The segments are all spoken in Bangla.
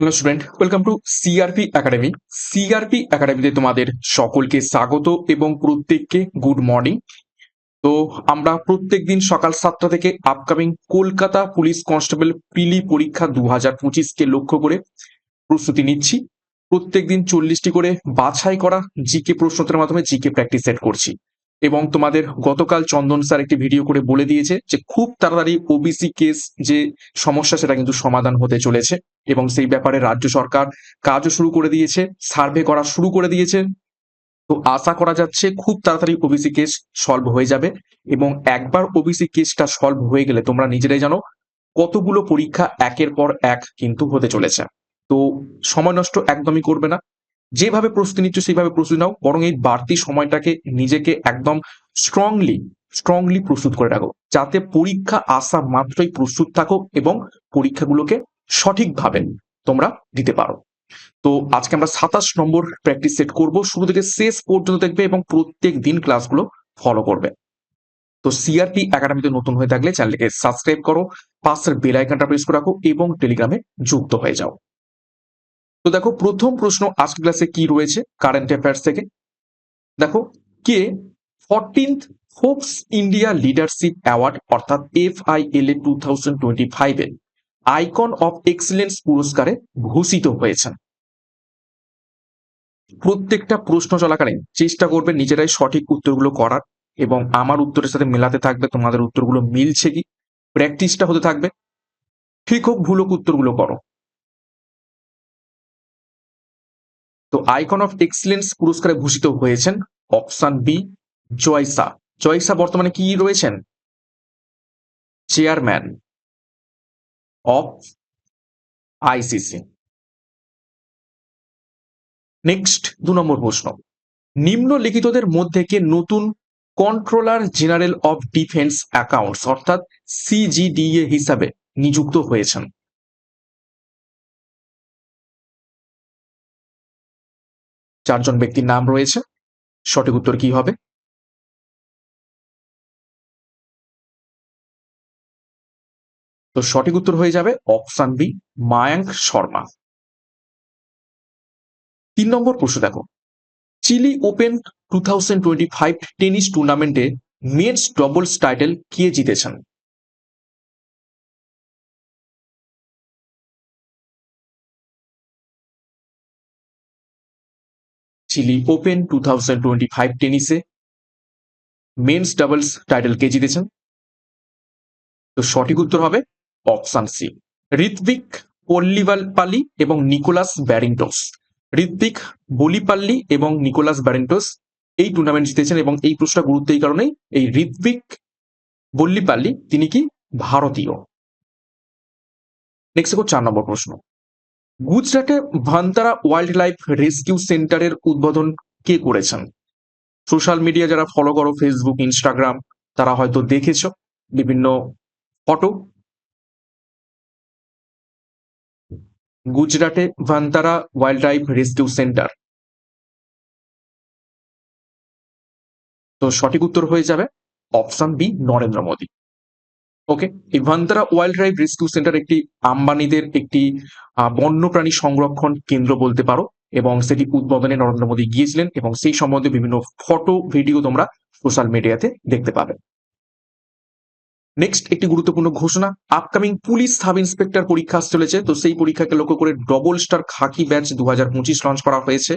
Hello student welcome to CRP academy CRP একাডেমিতে তোমাদের সকলকে স্বাগত এবং প্রত্যেককে গুড মর্নিং তো আমরা প্রত্যেক দিন সকাল সাতটা থেকে আপকামিং কলকাতা পুলিশ কনস্টেবল পিলি পরীক্ষা দু হাজার পঁচিশকে লক্ষ্য করে প্রস্তুতি নিচ্ছি। প্রত্যেক দিন চল্লিশটি করে বাছাই করা জিকে প্রশ্নোত্তরের মাধ্যমে জিকে প্র্যাকটিস সেট করছি। এবং তোমাদের গতকাল চন্দন স্যার একটি ভিডিও করে বলে দিয়েছে যে খুব তাড়াতাড়ি ওবিসি কেস যে সমস্যা সেটা কিন্তু সমাধান হতে চলেছে এবং সেই ব্যাপারে রাজ্য সরকার কাজও শুরু করে দিয়েছে সার্ভে করা শুরু করে দিয়েছে। তো আশা করা যাচ্ছে খুব তাড়াতাড়ি ওবিসি কেস সলভ হয়ে যাবে এবং একবার ওবিসি কেসটা সলভ হয়ে গেলে তোমরা নিজেরাই জানো কতগুলো পরীক্ষা একের পর এক কিন্তু হতে চলেছে। তো সময় নষ্ট একদমই করবে না। যেভাবে প্রস্তুতি নিচ্ছ, সেইভাবে প্রস্তুতি নাও। বরং এই বাড়তি সময়টাকে নিজেকে একদম স্ট্রংলি স্ট্রংলি প্রস্তুত করে রাখো। যাতে পরীক্ষা আসা মাত্রই প্রস্তুত থাকো এবং পরীক্ষাগুলোকে সঠিকভাবে তোমরা দিতে পারো। তো আজকে আমরা সাতাশ নম্বর প্র্যাকটিস সেট করব। শুরু থেকে শেষ পর্যন্ত দেখবে এবং প্রত্যেক দিন ক্লাসগুলো ফলো করবে। তো সিআরপি একাডেমিতে নতুন হয়ে থাকলে চ্যানেলকে সাবস্ক্রাইব করো, পাশের বেল আইকনটা প্রেস করে রাখো এবং টেলিগ্রামে যুক্ত হয়ে যাও। তো দেখো, প্রথম প্রশ্ন আজকে ক্লাসে কি রয়েছে কারেন্ট অ্যাফেয়ার্স থেকে? দেখো, কে fourteenth Forbes India leadership award অর্থাৎ F I L A two thousand twenty ফাইভে আইকন অফ এক্সিলেন্স পুরস্কারে ভূষিত হয়েছেন। প্রত্যেকটা প্রশ্ন চলাকালীন চেষ্টা করবে নিজেরাই সঠিক উত্তরগুলো করার এবং আমার উত্তরের সাথে মেলাতে থাকবে, তোমাদের উত্তরগুলো মিলছে কি? প্র্যাকটিসটা হতে থাকবে। ঠিক হোক, ভুল হোক, উত্তরগুলো করো। তো আইকন অফ এক্সিলেন্স পুরস্কারে ভূষিত হয়েছেন অপশন বি জয়সা জয়সা বর্তমানে কি রয়েছেন? চেয়ারম্যান অফ আইসিসি নেক্সট দু নম্বর প্রশ্ন। নিম্নলিখিতদের মধ্যে কে নতুন controller general of defence accounts অর্থাৎ সিজিডিএ হিসাবে নিযুক্ত হয়েছেন? চারজন ব্যক্তির নাম রয়েছে। সঠিক উত্তর কি হবে? তো সঠিক উত্তর হয়ে যাবে অপশন বি মায়াঙ্ক শর্মা তিন নম্বর প্রশ্ন দেখো। Chile open two thousand twenty five tennis টুর্নামেন্টে মেন্স ডবলস টাইটেল কে জিতেছেন? Chile open two thousand twenty five টেনিসে men's doubles title কে জিতেছেন? তো সঠিক উত্তর হবে অপশন সি। ঋত্বিক পল্লিপাল্লি এবং নিকোলাস ব্যারিংটোস। ঋত্বিক বলিপাল্লি এবং নিকোলাস ব্যারিংটোস এই টুর্নামেন্ট জিতেছেন এবং এই প্রশ্নটা গুরুত্ব এই কারণেই এই ঋত্বিক বল্লিপাল্লি তিনি কি ভারতীয়? নেক্সট চার নম্বর প্রশ্ন। গুজরাটে ভান্তারা ওয়াইল্ড লাইফ রেস্কিউ সেন্টারের উদ্বোধন কে করেছেন? সোশ্যাল মিডিয়া যারা ফলো করো ফেসবুক ইনস্টাগ্রাম তারা হয়তো দেখেছ বিভিন্ন ফটো। গুজরাটে Vantara wildlife rescue centre. তো সঠিক উত্তর হয়ে যাবে option B, Narendra Modi. Okay এই Vantara wildlife rescue centre একটি আম্বানিদের একটি বন্যপ্রাণী সংরক্ষণ কেন্দ্র বলতে পারো এবং সেটি উদ্বোধনে নরেন্দ্র মোদী গিয়েছিলেন এবং সেই সম্বন্ধে বিভিন্ন ফটো, ভিডিও তোমরা সোশ্যাল মিডিয়াতে দেখতে পাবে। নেক্সট একটি গুরুত্বপূর্ণ ঘোষণা আপকামিং পুলিশ সাব ইন্সপেক্টর পরীক্ষা চলেছে, তো সেই পরীক্ষাকে লক্ষ্য করে ডবল স্টার খাকি ব্যাচ দু হাজার পঁচিশ লঞ্চ করা হয়েছে।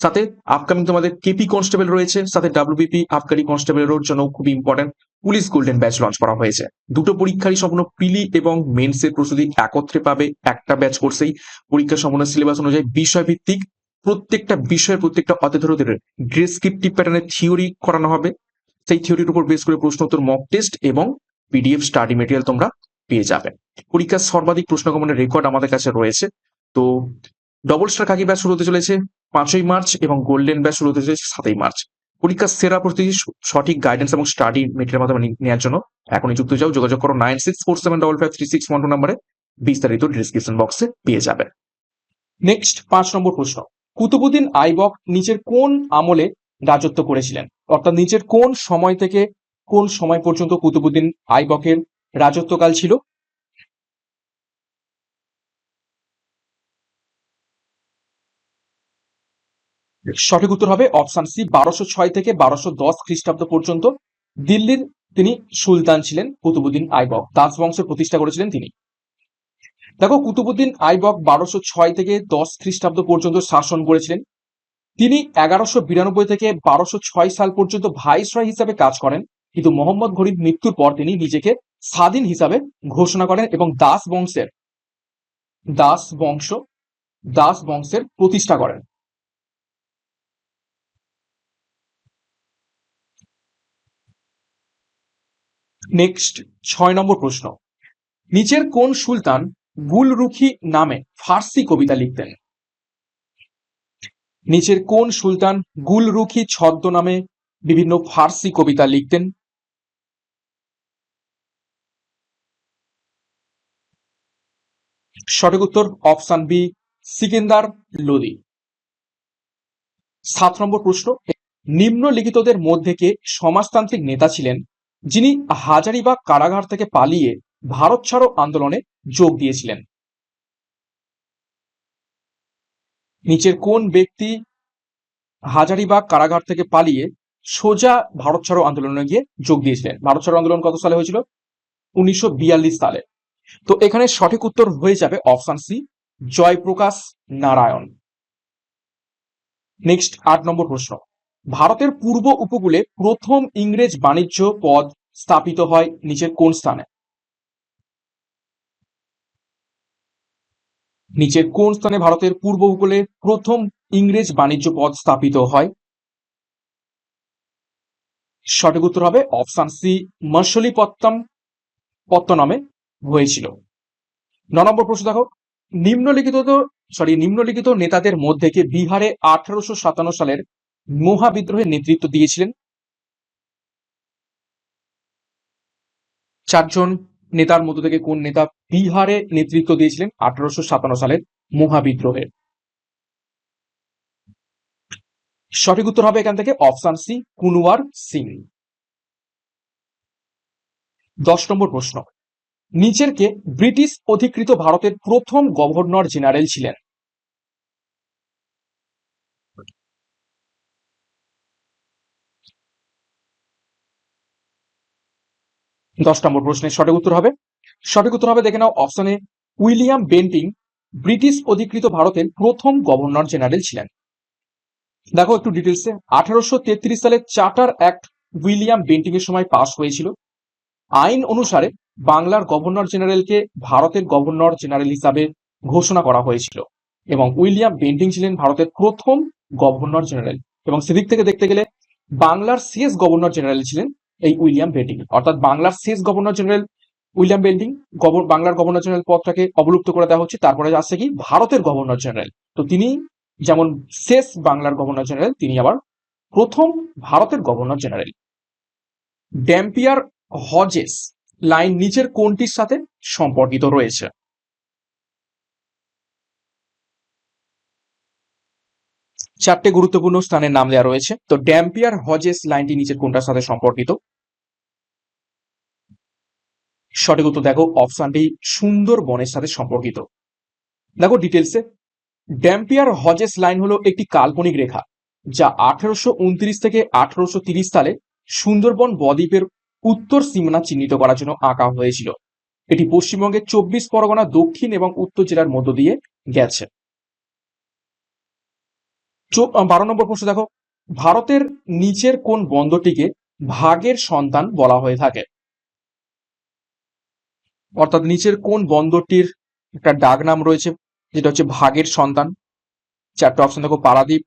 সাথে আপকামিং তোমাদের কেপি কনস্টেবল রয়েছে, সাথে ডাব্লিউবিপি আবকারি কনস্টেবলের জন্য খুব important police golden batch launch করা হয়েছে। দুটো পরীক্ষারই সম্পূর্ণ প্রিলি এবং মেন্সের প্রস্তুতি একত্রে পাবে, একটা ব্যাচ কোর্সেই পরীক্ষা সম্পূর্ণ সিলেবাস অনুযায়ী বিষয় ভিত্তিক প্রত্যেকটা বিষয়ের প্রত্যেকটা অতিথরদের ডেসক্রিপটিভ প্যাটার্নের থিওরি করানো হবে। সেই থিওরির উপর বেস করে প্রশ্নোত্তর মক টেস্ট এবং পিডিএফ স্টাডি মেটেরিয়াল তোমরা পেয়ে যাবে। পরীক্ষার সর্বাধিক প্রশ্নগমনের রেকর্ড আমাদের কাছে রয়েছে। তো ডবল স্টার কাকি ব্যাচ শুরু হতে চলেছে? পাঁচই মার্চ এবং গোল্ডেন ব্যাচ শুরু হতে চলেছে সাতই মার্চ। পরীক্ষার সেরা প্রস্তুতি, সঠিক গাইডেন্স এবং স্টাডি মেটেরিয়াল মাধ্যমে নেওয়ার জন্য এখনই যুক্ত যাও। যোগাযোগ করো nine six four seven double five three six one two নাম্বারে বিস্তারিত ডিসক্রিপশন বক্সে পেয়ে যাবে। নেক্সট পাঁচ নম্বর প্রশ্ন। কুতুবুদ্দিন আইবক নিচের কোন আমলে রাজত্ব করেছিলেন? অর্থাৎ নিচের কোন সময় থেকে কোন সময় পর্যন্ত কুতুবুদ্দিন আইবকের রাজত্বকাল ছিল? সঠিক উত্তর হবে অপশন সি, বারোশো ছয় থেকে বারোশো দশ খ্রিস্টাব্দ পর্যন্ত। দিল্লির তিনি সুলতান ছিলেন, কুতুবুদ্দিন আইবক। দাস বংশের প্রতিষ্ঠা করেছিলেন তিনি। দেখো, কুতুবুদ্দিন আইবক বারোশো ছয় থেকে দশ খ্রিস্টাব্দ পর্যন্ত শাসন করেছিলেন। তিনি এগারোশো বিরানব্বই থেকে বারোশো ছয় সাল পর্যন্ত ভাইসরয় হিসাবে কাজ করেন। কিন্তু মোহাম্মদ ঘড়ির মৃত্যুর পর তিনি নিজেকে স্বাধীন হিসাবে ঘোষণা করেন এবং দাস বংশের, দাস বংশ, দাস বংশের প্রতিষ্ঠা করেন। নেক্সট ছয় নম্বর প্রশ্ন। নিচের কোন সুলতান গুলরুখি নামে ফার্সি কবিতা লিখতেন? নিচের কোন সুলতান গুলরুখি ছদ্ম নামে বিভিন্ন ফার্সি কবিতা লিখতেন? সঠিক উত্তর অপশন বি, সিকেন্দার লোদি। সাত নম্বর প্রশ্ন। নিম্নলিখিতদের মধ্যে কে সমাজতান্ত্রিক নেতা ছিলেন? যিনি হাজারিবাগ কারাগার থেকে পালিয়ে ভারত ছাড়ো আন্দোলনে যোগ দিয়েছিলেন। নিচের কোন ব্যক্তি হাজারিবাগ কারাগার থেকে পালিয়ে সোজা ভারত ছাড়ো আন্দোলনে গিয়ে যোগ দিয়েছিলেন? ভারত ছাড়ো আন্দোলন কত সালে হয়েছিল? উনিশশো বিয়াল্লিশ সালে। তো এখানে সঠিক উত্তর হয়ে যাবে option C, Jayaprakash Narayan. Next আট নম্বর প্রশ্ন। ভারতের পূর্ব উপকূলে প্রথম ইংরেজ বাণিজ্য পদ স্থাপিত হয় নিচের কোন স্থানে? নিচের কোন স্থানে ভারতের পূর্ব উপকূলে প্রথম ইংরেজ বাণিজ্য পদ স্থাপিত হয়? সঠিক উত্তর হবে অপশন সি মশলিপত্তম পত্তনমে হয়েছিল। ন নম্বর প্রশ্ন দেখো। নিম্নলিখিত সরি নিম্নলিখিত নেতাদের মধ্যে কে বিহারে আঠারোশো সাতান্ন সালের মহাবিদ্রোহের নেতৃত্ব দিয়েছিলেন। চারজন নেতার মধ্য থেকে কোন নেতা বিহারে নেতৃত্ব দিয়েছিলেন আঠারোশো সাতান্ন সালের মহাবিদ্রোহের সঠিক উত্তর হবে এখান থেকে অপশন সি, কুনওয়ার সিং। দশ নম্বর প্রশ্ন। নিচের কে ব্রিটিশ অধিকৃত ভারতের প্রথম গভর্নর জেনারেল ছিলেন। দশ নম্বর প্রশ্নের সঠিক উত্তর হবে। সঠিক উত্তর হবে, দেখে নাও অপশনে উইলিয়াম বেন্টিং, ব্রিটিশ অধিকৃত ভারতের প্রথম গভর্নর জেনারেল ছিলেন। দেখো একটু ডিটেলসে আঠারোশো তেত্রিশ সালে চার্টার অ্যাক্ট উইলিয়াম বেন্টিং এর সময় পাশ হয়েছিল। আইন অনুসারে বাংলার গভর্নর জেনারেলকে ভারতের গভর্নর জেনারেল হিসাবে ঘোষণা করা হয়েছিল এবং উইলিয়াম বেন্টিং ছিলেন ভারতের প্রথম গভর্নর জেনারেল। এবং সেদিক থেকে দেখতে গেলে বাংলার শেষ গভর্নর জেনারেল ছিলেন এই উইলিয়াম বেন্টিং অর্থাৎ বাংলার শেষ গভর্নর জেনারেল উইলিয়াম বেন্টিং বাংলার গভর্নর জেনারেল পদটাকে অবলুপ্ত করে দেওয়া হচ্ছে। তারপরে আসছে কি? ভারতের গভর্নর জেনারেল। তো তিনি যেমন শেষ বাংলার গভর্নর জেনারেল, তিনি আবার প্রথম ভারতের governor general. Dampier Hodges line নিচের কোনটির সাথে সম্পর্কিত রয়েছে? চারটে গুরুত্বপূর্ণ স্থানের নাম দেওয়া রয়েছে। তো ড্যাম্পিয়ার হজেস লাইনটি নিচের কোনটার সাথে সম্পর্কিত? সঠিক উত্তর দেখো অপশনটি সুন্দর বনের সাথে সম্পর্কিত। দেখো ডিটেলসে ড্যাম্পিয়ার হজেস লাইন হলো একটি কাল্পনিক রেখা, যা আঠারোশো উনত্রিশ থেকে আঠারোশো সালে সুন্দরবন বদ্বীপের উত্তর সীমানা চিহ্নিত করার জন্য আঁকা হয়েছিল। এটি পশ্চিমবঙ্গের চব্বিশ পরগনা, দক্ষিণ এবং উত্তর জেলার মধ্য দিয়ে গেছে। বারো নম্বর প্রশ্ন দেখো। ভারতের নিচের কোন বন্দরটিকে ভাগের সন্তান বলা হয়ে থাকে? অর্থাৎ নিচের কোন বন্দরটির একটা ডাক নাম রয়েছে, যেটা হচ্ছে ভাগের সন্তান। চারটে অপশন দেখো, পারাদ্বীপ,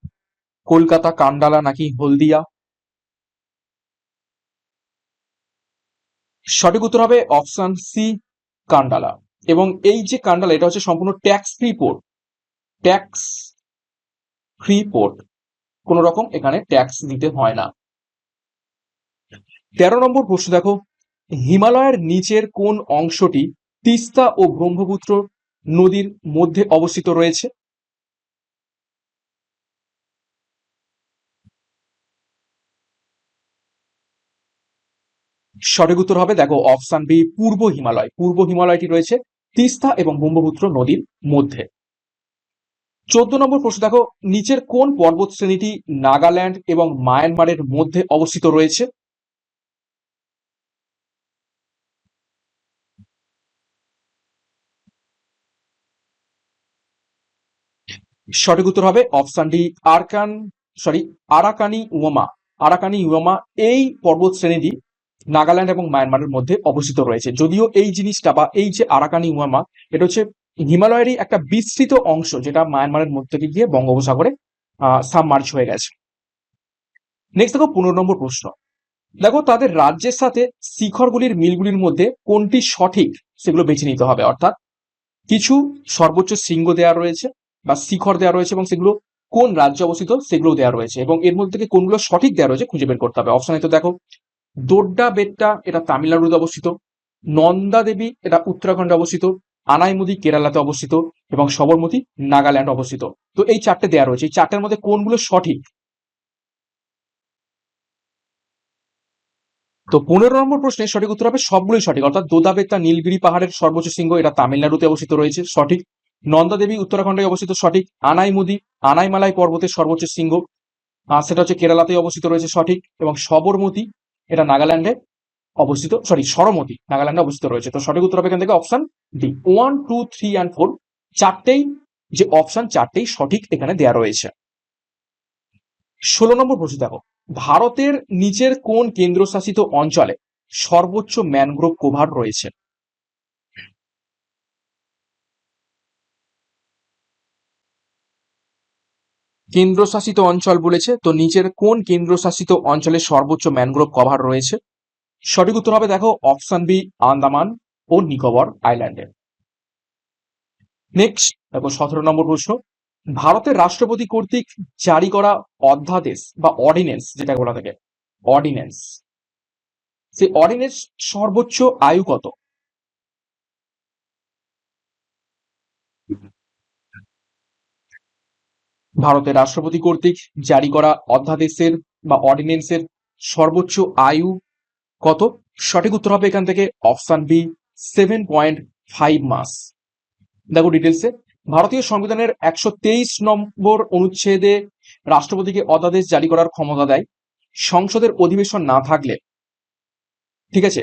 কলকাতা, কান্ডালা নাকি হলদিয়া। সঠিক উত্তর হবে অপশন সি কান্ডালা। এবং এই যে কান্ডালা, এটা হচ্ছে সম্পূর্ণ tax free port tax free port কোন রকম এখানে ট্যাক্স দিতে হয় না। তেরো নম্বর প্রশ্ন দেখো হিমালয়ের নিচের কোন অংশটি তিস্তা ও ব্রহ্মপুত্র নদীর মধ্যে অবস্থিত রয়েছে? সঠিক উত্তর হবে দেখো অপশন বি, পূর্ব হিমালয়। পূর্ব হিমালয়টি রয়েছে তিস্তা এবং ব্রহ্মপুত্র নদীর মধ্যে। চোদ্দ নম্বর প্রশ্ন দেখো, নিচের কোন পর্বত শ্রেণীটি নাগাল্যান্ড এবং মায়ানমারের মধ্যে অবস্থিত রয়েছে? সঠিক উত্তর হবে option D Arakan, sorry, Arakan Yoma Arakan Yoma এই পর্বত শ্রেণীটি নাগাল্যান্ড এবং মায়ানমারের মধ্যে অবস্থিত রয়েছে। যদিও এই জিনিসটা বা এই যে আরাকানি উমামা, এটা হচ্ছে হিমালয়েরই একটা বিস্তৃত অংশ যেটা মায়ানমারের মধ্যে গিয়ে বঙ্গোপসাগরে সাবমার্চ হয়ে গেছে। নেক্সট দেখো পনেরো নম্বর প্রশ্ন। দেখো তাদের রাজ্যের সাথে শিখরগুলির মিলগুলির মধ্যে কোনটি সঠিক সেগুলো বেছে নিতে হবে। অর্থাৎ কিছু সর্বোচ্চ শৃঙ্গ দেওয়া রয়েছে বা শিখর দেওয়া রয়েছে এবং সেগুলো কোন রাজ্যে অবস্থিত সেগুলো দেওয়া রয়েছে এবং এর মধ্যে থেকে কোনগুলো সঠিক দেওয়া রয়েছে খুঁজে বের করতে হবে। অপশনে তো দেখো, দোড্ডা বেট্টা এটা তামিলনাড়ুতে অবস্থিত, নন্দা দেবী এটা উত্তরাখণ্ডে অবস্থিত, আনাইমুদি কেরালাতে অবস্থিত এবং সবরমতি নাগাল্যান্ড অবস্থিত। তো এই চারটে দেওয়া রয়েছে, এই চারটের মধ্যে কোনগুলো সঠিক? তো পনেরো নম্বর প্রশ্নের সঠিক উত্তর হবে সবগুলোই সঠিক, অর্থাৎ দোদাবেত্তা নীলগিরি পাহাড়ের সর্বোচ্চ শৃঙ্গ এটা তামিলনাড়ুতে অবস্থিত রয়েছে, সঠিক। নন্দা দেবী উত্তরাখণ্ডে অবস্থিত সঠিক আনাই আনাইমুদি, আনাইমালাই পর্বতের সর্বোচ্চ শৃঙ্গ। সেটা হচ্ছে কেরালাতে অবস্থিত রয়েছে সঠিক এবং সবরমতি। এটা নাগাল্যান্ডে অবস্থিত সরি সরমতি নাগাল্যান্ডে অবস্থিত রয়েছে। তো সঠিক উত্তর হবে এখান থেকে option D one two three and four চারটেই, যে অপশন চারটেই সঠিক এখানে দেয়া রয়েছে। ষোলো নম্বর প্রশ্ন দেখো। ভারতের নিচের কোন কেন্দ্রশাসিত অঞ্চলে সর্বোচ্চ ম্যানগ্রোভ কভার রয়েছে? কেন্দ্রশাসিত অঞ্চল বলেছে, তো নিচের কোন কেন্দ্রশাসিত অঞ্চলে সর্বোচ্চ ম্যানগ্রোভ কভার রয়েছে? সঠিক উত্তর হবে দেখো অপশন বি আন্দামান ও নিকোবর আইল্যান্ডে নেক্সট দেখো সতেরো নম্বর প্রশ্ন। ভারতের রাষ্ট্রপতি কর্তৃক জারি করা অধ্যাদেশ বা অর্ডিনেন্স যেটা বলা থাকে অর্ডিনেন্স সেই অর্ডিনেন্স সর্বোচ্চ আয়ু কত? ভারতের রাষ্ট্রপতি কর্তৃক জারি করা অধ্যাদেশের বা অর্ডিনেন্সের সর্বোচ্চ আয়ু কত? সঠিক উত্তর হবে এখান থেকে option B seven point five মাস। দেখো ডিটেলসে ভারতীয় সংবিধানের একশো তেইশ নম্বর অনুচ্ছেদে রাষ্ট্রপতিকে অধ্যাদেশ জারি করার ক্ষমতা দেয়। সংসদের অধিবেশন না থাকলে। ঠিক আছে?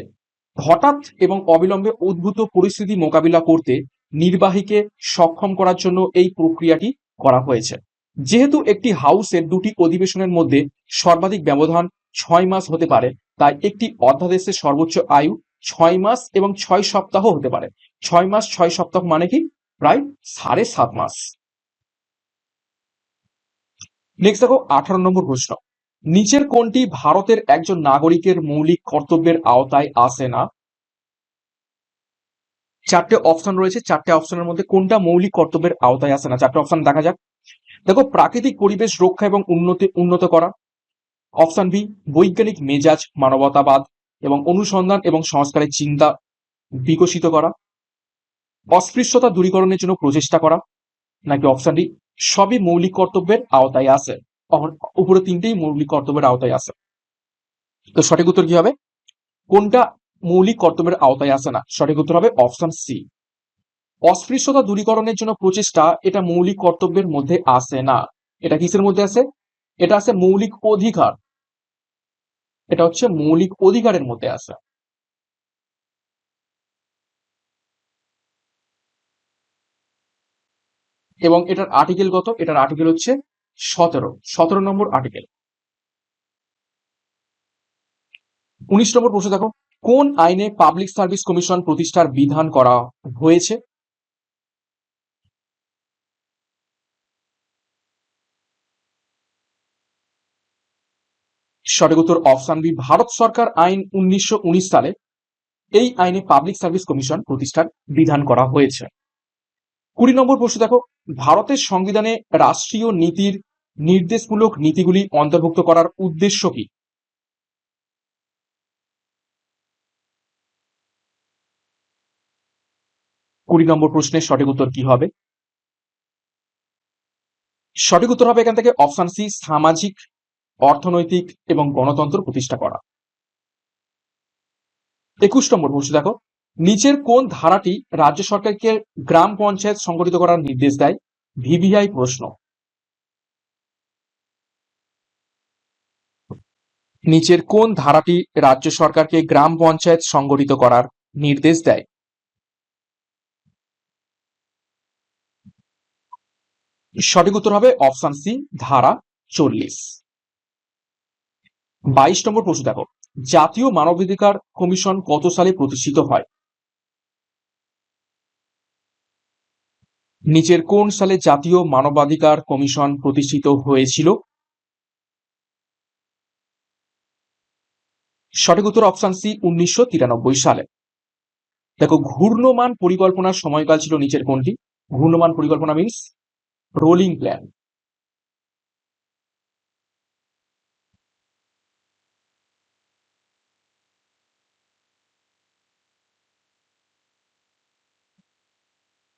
হঠাৎ এবং অবিলম্বে উদ্ভূত পরিস্থিতি মোকাবিলা করতে নির্বাহীকে সক্ষম করার জন্য এই প্রক্রিয়াটি করা হয়েছে। যেহেতু একটি হাউসের দুটি অধিবেশনের মধ্যে সর্বাধিক ব্যবধান ছয় মাস হতে পারে, তাই একটি অধ্যাদেশের সর্বোচ্চ আয়ু ছয় মাস এবং ছয় সপ্তাহ হতে পারে। ছয় মাস, ছয় সপ্তাহ মানে কি? প্রায় সাড়ে সাত মাস। নেক্সট দেখো, আঠারো নম্বর প্রশ্ন। নিচের কোনটি ভারতের একজন নাগরিকের মৌলিক কর্তব্যের আওতায় আসে না? চারটে অপশন রয়েছে, চারটে অপশনের মধ্যে কোনটা মৌলিক কর্তব্যের আওতায় আসে না? চারটে অপশন দেখা যাক। দেখো, প্রাকৃতিক পরিবেশ রক্ষা এবং উন্নতি, উন্নত করা। অপশন বি বৈজ্ঞানিক মেজাজ, মানবতাবাদ এবং অনুসন্ধান এবং সংস্কারের চিন্তা বিকশিত করা। অস্পৃশ্যতা দূরীকরণের জন্য প্রচেষ্টা করা, নাকি অপশন ডি সবই মৌলিক কর্তব্যের আওতায় আসে। উপরে তিনটেই মৌলিক কর্তব্যের আওতায় আসে। তো সঠিক উত্তর কি হবে? কোনটা মৌলিক কর্তব্যের আওতায় আসে না? সঠিক উত্তর হবে অপশন সি অস্পৃশ্যতা দূরীকরণের জন্য প্রচেষ্টা এটা মৌলিক কর্তব্যের মধ্যে আসে না। এটা কিসের মধ্যে আসে? এটা আছে মৌলিক অধিকার। এটা হচ্ছে মৌলিক অধিকারের মধ্যে আসে। এবং এটার আর্টিকেল কত? এটার আর্টিকেল হচ্ছে সতেরো। সতেরো নম্বর আর্টিকেল উনিশ নম্বর প্রশ্ন দেখো। কোন আইনে পাবলিক সার্ভিস কমিশন প্রতিষ্ঠার বিধান করা হয়েছে? সঠিক উত্তর অপশন বি ভারত সরকার আইন উনিশশো সালে এই আইনে পাবলিক সার্ভিস কমিশন প্রতিষ্ঠার বিধান করা হয়েছে। কুড়ি নম্বর প্রশ্ন দেখো, ভারতের সংবিধানে রাষ্ট্রীয় নীতির নির্দেশমূলক নীতিগুলি অন্তর্ভুক্ত করার উদ্দেশ্য কি? কুড়ি নম্বর প্রশ্নের সঠিক উত্তর কি হবে? সঠিক উত্তর হবে এখান থেকে অপশন সি সামাজিক অর্থনৈতিক এবং গণতন্ত্র প্রতিষ্ঠা করা। একুশ নম্বর প্রশ্ন দেখো, নিচের কোন ধারাটি রাজ্য সরকারকে গ্রাম পঞ্চায়েত সংগঠিত করার নির্দেশ দেয়? ভিভিআই প্রশ্ন। নিচের কোন ধারাটি রাজ্য সরকারকে গ্রাম পঞ্চায়েত সংগঠিত করার নির্দেশ দেয়? সঠিক উত্তর হবে অপশন সি, ধারা চল্লিশ। বাইশ নম্বর প্রশ্ন দেখো, জাতীয় মানবাধিকার কমিশন কত সালে প্রতিষ্ঠিত হয়? নিচের কোন সালে জাতীয় মানবাধিকার কমিশন প্রতিষ্ঠিত হয়েছিল? সঠিক উত্তর অপশন সি, উনিশশো তিরানব্বই সালে। দেখো, ঘূর্ণমান পরিকল্পনার সময়কাল ছিল নিচের কোনটি? ঘূর্ণমান পরিকল্পনা মিন্স রোলিং প্ল্যান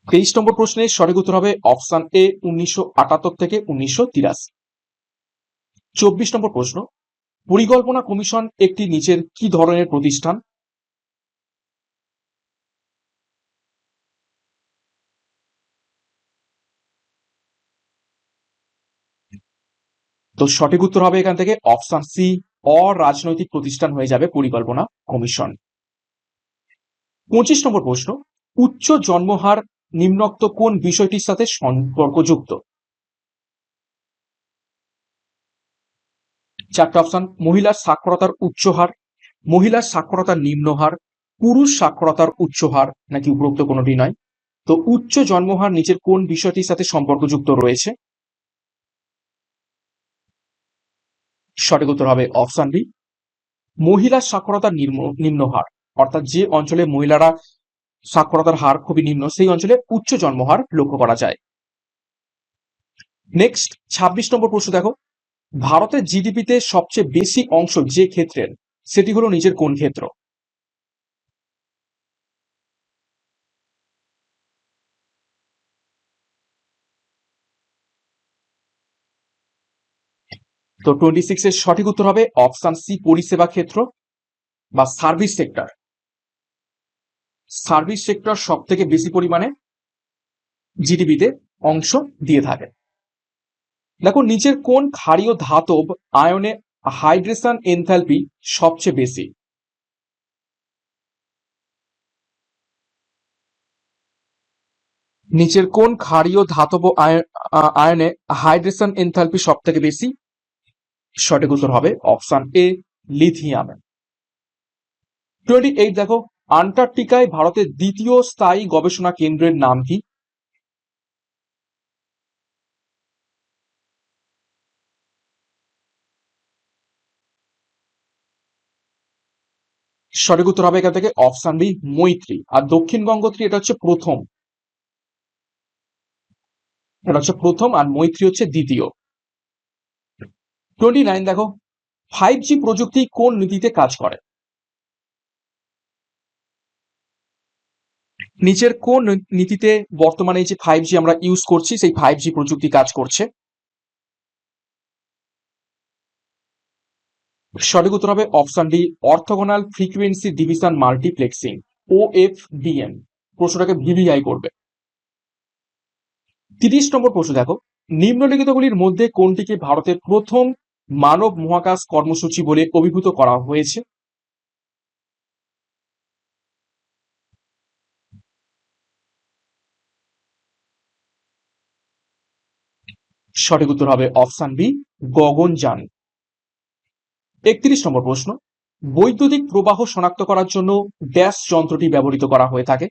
তেইশ নম্বর প্রশ্নের সঠিক উত্তর হবে অপশন এ উনিশশো আটাত্তর থেকে উনিশশো তিরাশি। চব্বিশ নম্বর প্রশ্ন, পরিকল্পনা কমিশন একটি নিচের কি ধরনের প্রতিষ্ঠান? তো সঠিক উত্তর হবে এখান থেকে অপশন সি, অরাজনৈতিক প্রতিষ্ঠান হয়ে যাবে পরিকল্পনা কমিশন। পঁচিশ নম্বর প্রশ্ন, উচ্চ জন্মহার নিম্নোক্ত কোন বিষয়টির সাথে সম্পর্কযুক্ত? চারটা অপশন মহিলার সাক্ষরতার উচ্চ হার মহিলার সাক্ষরতার নিম্ন হার পুরুষ সাক্ষরতার উচ্চ হার নাকি উপরোক্ত কোনোটি নয় তো উচ্চ জন্মহার নিচের কোন বিষয়টির সাথে সম্পর্কযুক্ত রয়েছে? সঠিক উত্তর হবে অপশন বি মহিলার সাক্ষরতার নিম্ন হার অর্থাৎ যে অঞ্চলে মহিলারা সাক্ষরতার হার খুবই নিম্ন। সেই অঞ্চলে উচ্চ জন্মহার লক্ষ্য করা যায়। নেক্সট ২৬ নম্বর প্রশ্ন দেখো। ভারতের জিডিপিতে সবচেয়ে বেশি অংশ যে ক্ষেত্রের, সেটি হলো নিজের কোন ক্ষেত্র? তো টোয়েন্টি সিক্স এর সঠিক উত্তর হবে অপশন সি পরিষেবা ক্ষেত্র বা সার্ভিস সেক্টর সার্ভিস সেক্টর সব থেকে বেশি পরিমাণে জিডিপিতে অংশ দিয়ে থাকে। দেখো, নিচের কোন ক্ষারীয় ধাতব আয়নে হাইড্রেশন এনথ্যালপি সবচেয়ে বেশি। নিচের কোন ক্ষারীয় ধাতব আয়নে হাইড্রেশন এনথ্যালপি সব থেকে বেশি। সঠিক উত্তর হবে option A, lithium. Twenty eight দেখো আন্টার্কটিকায় ভারতের দ্বিতীয় স্থায়ী গবেষণা কেন্দ্রের নাম কি? সঠিক উত্তর হবে এখান থেকে অপশন বি, মৈত্রী। আর দক্ষিণ গঙ্গোত্রী এটা হচ্ছে প্রথম। এটা হচ্ছে প্রথম আর মৈত্রী হচ্ছে দ্বিতীয়। টোয়েন্টি নাইন, দেখো। ফাইভ জি প্রযুক্তি কোন নীতিতে কাজ করে? নিচের কোন নীতিতে বর্তমানে যে ফাইভ জি আমরা ইউজ করছি, সেই ফাইভ জি প্রযুক্তি কাজ করছে? সঠিক উত্তর হবে option D orthogonal frequency division multiplexing O F DM প্রশ্নটাকে VVI করবে। তিরিশ নম্বর প্রশ্ন দেখো, নিম্নলিখিতগুলির মধ্যে কোনটিকে ভারতের প্রথম মানব মহাকাশ কর্মসূচি বলে অভিভূত করা হয়েছে? সঠিক উত্তর হবে অপশন বি গগনযান একত্রিশ নম্বর প্রশ্ন, বৈদ্যুতিক প্রবাহ শনাক্ত করার জন্য ড্যাশ যন্ত্রটি ব্যবহৃত করা হয়ে থাকে।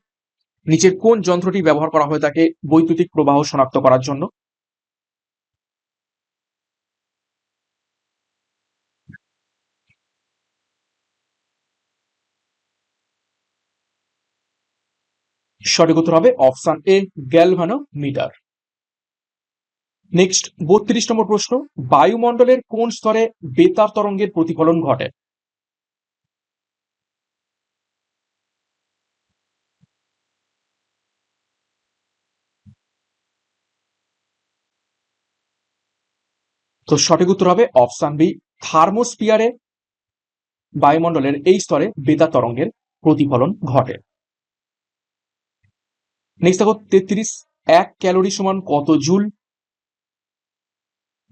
নিচের কোন যন্ত্রটি ব্যবহার করা হয়ে থাকে বৈদ্যুতিক প্রবাহ শনাক্ত করার জন্য? সঠিক উত্তর হবে option A galvanometer next বত্রিশ নম্বর প্রশ্ন, বায়ুমণ্ডলের কোন স্তরে বেতার তরঙ্গের প্রতিফলন ঘটে? তো সঠিক উত্তর হবে অপশন বি থার্মোস্পিয়ারে বায়ুমণ্ডলের এই স্তরে বেতার তরঙ্গের প্রতিফলন ঘটে। নেক্সট দেখো, তেত্রিশ, এক ক্যালোরি সমান কত জুল?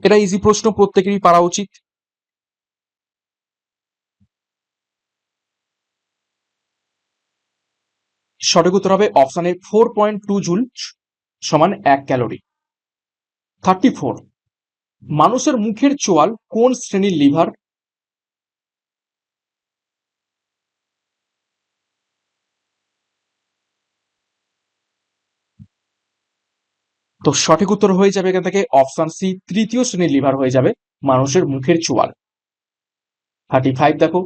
এটা ইজি প্রশ্ন, প্রত্যেকেরই পারা উচিত। সঠিক উত্তর হবে অপশানে ফোর পয়েন্ট টু জুল সমান এক ক্যালোরি থার্টি ফোর মানুষের মুখের চোয়াল কোন শ্রেণির লিভার তো সঠিক উত্তর হয়ে যাবে এখান থেকে অপশন সি তৃতীয় শ্রেণির লিভার হয়ে যাবে মানুষের মুখের চোয়াল। থার্টি ফাইভ দেখো,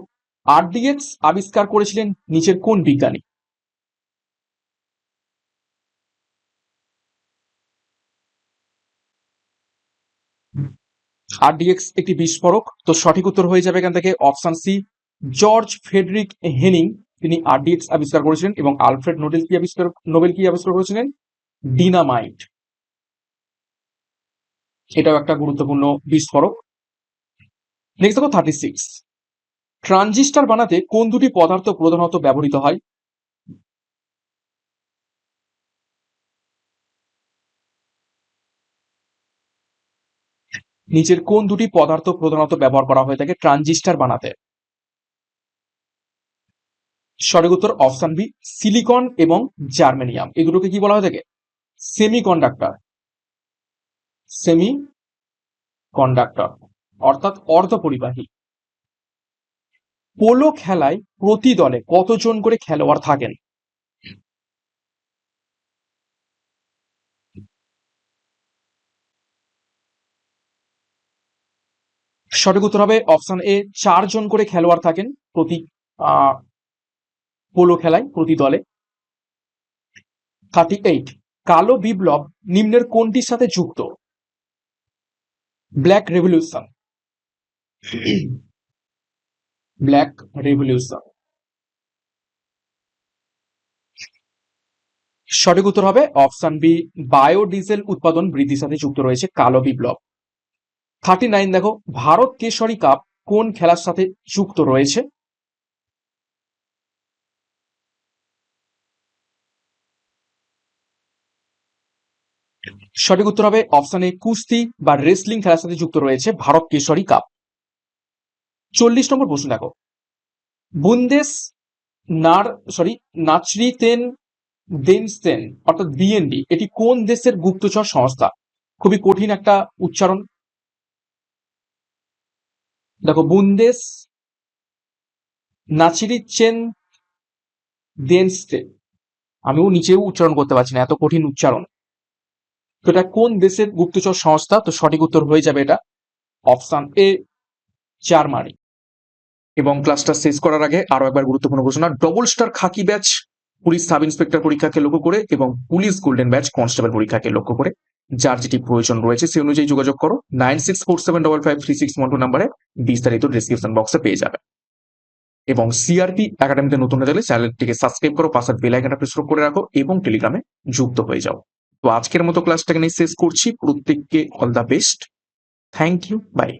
আরডিএক্স আবিষ্কার করেছিলেন নিচের কোন বিজ্ঞানী? আরডিএক্স একটি বিস্ফোরক, তো সঠিক উত্তর হয়ে যাবে এখান থেকে option C George Frederick Henning. তিনি আরডিএক্স আবিষ্কার করেছিলেন এবং আলফ্রেড নোবেল কি আবিষ্কার, নোবেল কি আবিষ্কার করেছিলেন? ডিনামাইট। এটাও একটা গুরুত্বপূর্ণ বিস্ফোরক। নেক্সট দেখো থার্টি সিক্স ট্রানজিস্টার বানাতে কোন দুটি পদার্থ প্রধানত ব্যবহৃত হয়? নিচের কোন দুটি পদার্থ প্রধানত ব্যবহার করা হয়ে থাকে? ট্রানজিস্টার বানাতে। সঠিক উত্তর অপশন বি সিলিকন এবং জার্মেনিয়াম দুটোকে কি বলা হয়ে থাকে? সেমি কন্ডাক্টর সেমি কন্ডাক্টর অর্থাৎ অর্ধপরিবাহী। পোলো খেলায় প্রতি দলে কতজন করে খেলোয়াড় থাকেন? সঠিক উত্তর হবে অপশন এ, চারজন করে খেলোয়াড় থাকেন প্রতি পোলো খেলায় প্রতি দলে। থার্টি এইট, কালো বিপ্লব নিম্নের কোনটির সাথে যুক্ত? ব্ল্যাক রেভলিউশন ব্ল্যাক রেভলিউশন সঠিক উত্তর হবে অপশন বি, বায়োডিজেল উৎপাদন বৃদ্ধির সাথে যুক্ত রয়েছে কালো বিপ্লব। থার্টি নাইন দেখো, ভারত কেশরী কাপ কোন খেলার সাথে যুক্ত রয়েছে? সঠিক উত্তর হবে অপশন কুস্তি বা রেসলিং খেলার সাথে যুক্ত রয়েছে ভারত কেশরী কাপ চল্লিশ নম্বর প্রশ্ন দেখো। বুন্দেস নার সরি নাচরিতেন দেনস্তেন, অর্থাৎ বিএনডি এটি কোন দেশের গুপ্তচর সংস্থা? খুবই কঠিন একটা উচ্চারণ। দেখো, বুন্দেস নাচিরিচেন দেনস্তে। আমিও নিচেও উচ্চারণ করতে পারছি না, এত কঠিন উচ্চারণ। তো এটা কোন দেশের গুপ্তচর সংস্থা? তো সঠিক উত্তর হয়ে যাবে এটা অপশান এ, জার্মানি। এবং ক্লাসটা শেষ করার আগে আরও একবার গুরুত্বপূর্ণ ঘোষণা double star khaki batch police sub inspector পরীক্ষাকে লক্ষ্য করে এবং পুলিশ গোল্ডেন ব্যাচ কনস্টেবল পরীক্ষাকে লক্ষ্য করে। যার যেটি প্রয়োজন রয়েছে সেই অনুযায়ী যোগাযোগ করো nine six four seven double five three six one two নাম্বারে বিস্তারিত ডিসক্রিপশন বক্সে পেয়ে যাবে। এবং সিআরপি একাডেমিতে নতুন হয়ে চ্যানেলটিকে সাবস্ক্রাইব করো পাশের বেল আইকনটা প্রেস করে রাখো এবং টেলিগ্রামে যুক্ত হয়ে যাও। তো আজকের মতো ক্লাসটাকে নিয়ে শেষ করছি। প্রত্যেককে all the best thank you bye